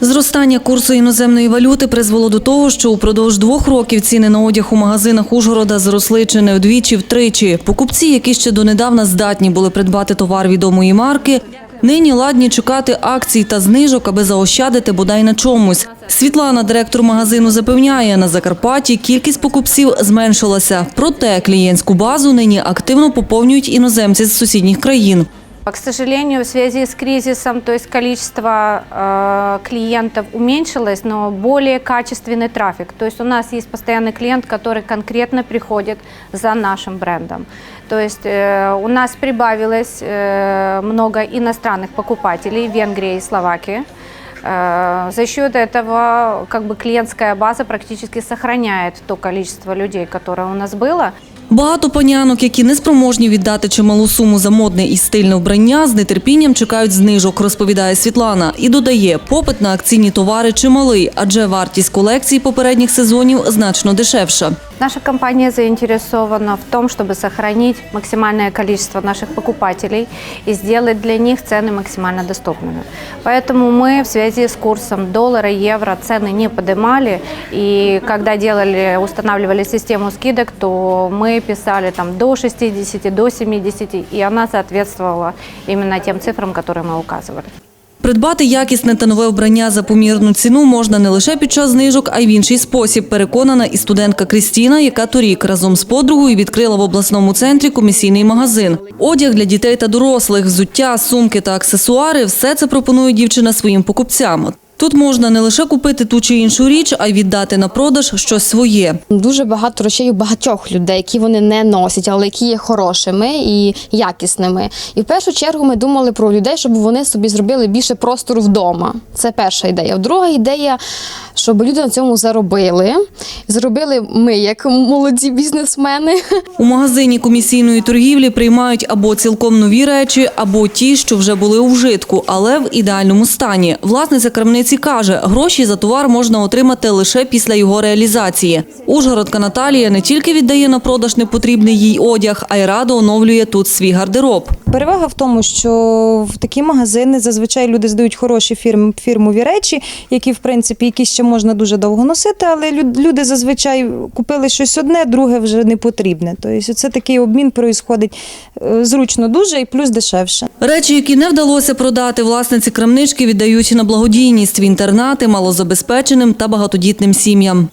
Зростання курсу іноземної валюти призвело до того, що упродовж двох років ціни на одяг у магазинах Ужгорода зросли чи не вдвічі втричі. Покупці, які ще донедавна здатні були придбати товар відомої марки, нині ладні чекати акцій та знижок, аби заощадити бодай на чомусь. Світлана, директор магазину, запевняє, на Закарпатті кількість покупців зменшилася. Проте клієнтську базу нині активно поповнюють іноземці з сусідніх країн. К сожалению, в связи с кризисом, то есть количество э, клиентов уменьшилось, но более качественный трафик. То есть у нас есть постоянный клиент, который конкретно приходит за нашим брендом. То есть э, у нас прибавилось э, много иностранных покупателей в Венгрии и Словакии. Э, За счет этого как бы клиентская база практически сохраняет то количество людей, которое у нас было. Багато панянок, які не спроможні віддати чималу суму за модне і стильне вбрання, з нетерпінням чекають знижок, розповідає Світлана. І додає, попит на акційні товари чималий, адже вартість колекцій попередніх сезонів значно дешевша. Наша компания заинтересована в том, чтобы сохранить максимальное количество наших покупателей и сделать для них цены максимально доступными. Поэтому мы в связи с курсом доллара, евро цены не поднимали. И когда делали, устанавливали систему скидок, то мы писали там до 60, до 70, и она соответствовала именно тем цифрам, которые мы указывали. Придбати якісне та нове вбрання за помірну ціну можна не лише під час знижок, а й в інший спосіб, переконана і студентка Крістіна, яка торік разом з подругою відкрила в обласному центрі комісійний магазин. Одяг для дітей та дорослих, взуття, сумки та аксесуари – все це пропонує дівчина своїм покупцям. Тут можна не лише купити ту чи іншу річ, а й віддати на продаж щось своє. Дуже багато речей у багатьох людей, які вони не носять, але які є хорошими і якісними. І в першу чергу ми думали про людей, щоб вони собі зробили більше простору вдома. Це перша ідея. Друга ідея, щоб люди на цьому заробили. Зробили ми, як молоді бізнесмени. У магазині комісійної торгівлі приймають або цілком нові речі, або ті, що вже були у вжитку, але в ідеальному стані. Власниця крамниці каже, гроші за товар можна отримати лише після його реалізації. Ужгородка Наталія не тільки віддає на продаж непотрібний їй одяг, а й радо оновлює тут свій гардероб. Перевага в тому, що в такі магазини зазвичай люди здають хороші фірм, фірмові речі, які в принципі які ще можна дуже довго носити, але люд- люди зазвичай купили щось одне, друге вже не потрібне. Тобто це такий обмін проїсходить е, зручно дуже і плюс дешевше. Речі, які не вдалося продати, власниці крамнички віддають на благодійність в інтернати малозабезпеченим та багатодітним сім'ям.